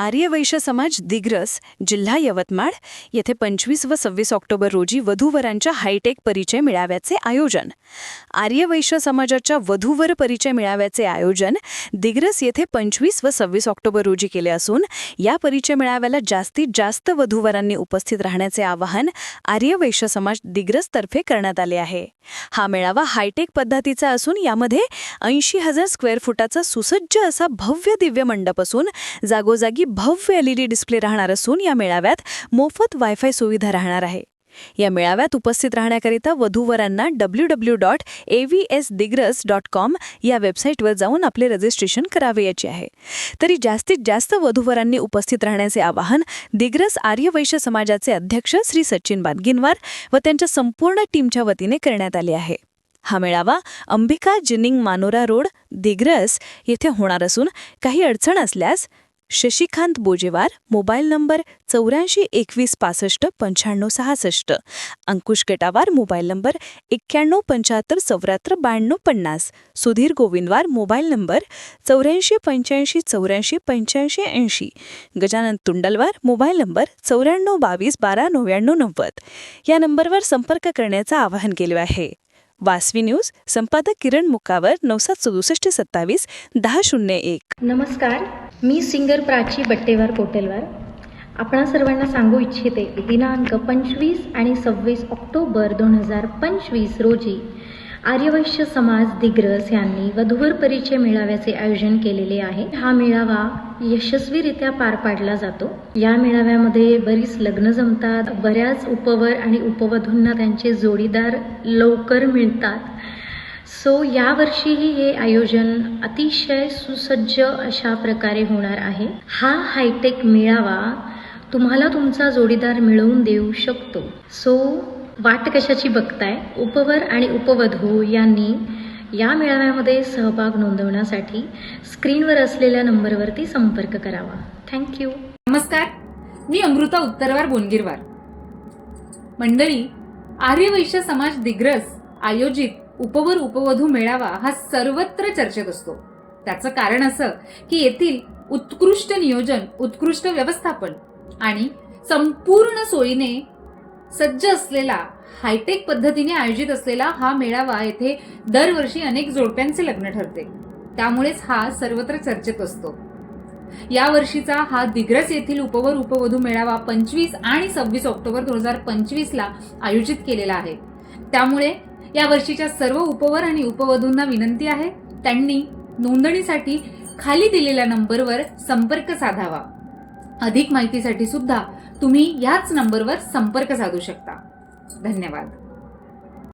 आर्यवैश्य समाज दिग्रस जिल्हा यवतमाळ येथे पंचवीस व सव्वीस ऑक्टोबर रोजी वधूवरांच्या हायटेक परिचय मेळाव्याचे आयोजन. आर्यवैश्य समाजाच्या वधूवर परिचय मेळाव्याचे आयोजन दिग्रस येथे पंचवीस व सव्वीस ऑक्टोबर रोजी केले असून या परिचय मेळाव्याला जास्तीत जास्त वधूवरांनी उपस्थित राहण्याचे आवाहन आर्यवैश्य समाज दिग्रसतर्फे करण्यात आले आहे. हा मेळावा हायटेक पद्धतीचा असून यामध्ये ऐंशी हजार स्क्वेअर फुटाचा सुसज्ज असा भव्य दिव्य मंडप असून जागोजागी भव्य एलईडी डिस्प्ले राहणार असून या मेळाव्यात मोफत वायफाय सुविधा राहणार आहे. या मेळाव्यात उपस्थित राहण्याकरिता वधूवरांना W W dot A V S Digras dot com या वेबसाईटवर जाऊन आपले रजिस्ट्रेशन करावे याची आहे. तरी जास्तीत जास्त वधूवरांनी उपस्थित राहण्याचे आवाहन दिग्रस आर्यवैश्य समाजाचे अध्यक्ष श्री सचिन बादगिनवार व त्यांच्या संपूर्ण टीमच्या वतीने करण्यात आले आहे. हा मेळावा अंबिका जिनिंग मानोरा रोड दिग्रस येथे होणार असून काही अडचण असल्यास शशिकांत बोजेवार मोबाईल नंबर चौऱ्याऐंशी एकवीस पासष्ट पंच्याण्णव सहासष्ट. अंकुश केटावार मोबाईल नंबर एक्क्याण्णव पंच्याहत्तर चौऱ्याहत्तर ब्याण्णव पन्नास. सुधीर गोविंदवार मोबाईल नंबर चौऱ्याऐंशी पंच्याऐंशी चौऱ्याऐंशी पंच्याऐंशी ऐंशी. गजानन तुंडलवार मोबाईल नंबर चौऱ्याण्णव बावीस बारा नव्याण्णव नव्वद. या नंबरवर संपर्क करण्याचं आवाहन केले आहे. वासवी न्यूज संपादक किरण मुकावर नवसात सदुसष्ट सत्तावीस दहा शून्य एक. नमस्कार. मी सिंगर प्राची बट्टेवार पोटेलवार. आपणा सर्वांना सांगू इच्छिते दिनांक पंचवीस आणि सव्वीस ऑक्टोबर दोन हजार पंचवीस रोजी आर्यवैश्य समाज दिग्रस यांनी वधूवर परिचय मेळाव्याचे आयोजन केलेले आहे. हा मेळावा यशस्वीरित्या पार पाडला जातो. या मेळाव्यामध्ये बरीच लग्न जमतात बऱ्याच उपवर आणि उपवधूंना त्यांचे जोडीदार लवकर मिळतात. सो यावर्षीही हे आयोजन अतिशय सुसज्ज अशा प्रकारे होणार आहे. हा हायटेक मेळावा तुम्हाला तुमचा जोडीदार मिळवून देऊ शकतो. सो वाट कशाची बघताय? उपवर आणि उपवधू हो यांनी या मेळाव्यामध्ये सहभाग नोंदवण्यासाठी स्क्रीनवर असलेल्या नंबरवरती संपर्क करावा. थँक्यू नमस्कार. मी अमृता उत्तरवार बोनगिरवार. मंडळी आर्यवैश्य समाज दिग्रस आयोजित उपवर उपवधू मेळावा हा सर्वत्र चर्चेत असतो. त्याचं कारण असं की येथील उत्कृष्ट नियोजन उत्कृष्ट व्यवस्थापन आणि संपूर्ण सोयीने सज्ज असलेला हायटेक पद्धतीने आयोजित असलेला हा मेळावा येथे दरवर्षी अनेक जोडप्यांचे लग्न ठरते. त्यामुळेच हा सर्वत्र चर्चेत असतो. या वर्षीचा हा दिग्रस येथील उपवर उपवधू मेळावा पंचवीस आणि सव्वीस ऑक्टोबर दोन हजार पंचवीस ला आयोजित केलेला आहे. त्यामुळे या वर्षीच्या सर्व उपवर आणि उपवधूंना विनंती आहे त्यांनी नोंदणीसाठी खाली दिलेल्या नंबरवर संपर्क साधावा. अधिक माहितीसाठी सुद्धा तुम्ही याच नंबरवर संपर्क साधू शकता. धन्यवाद.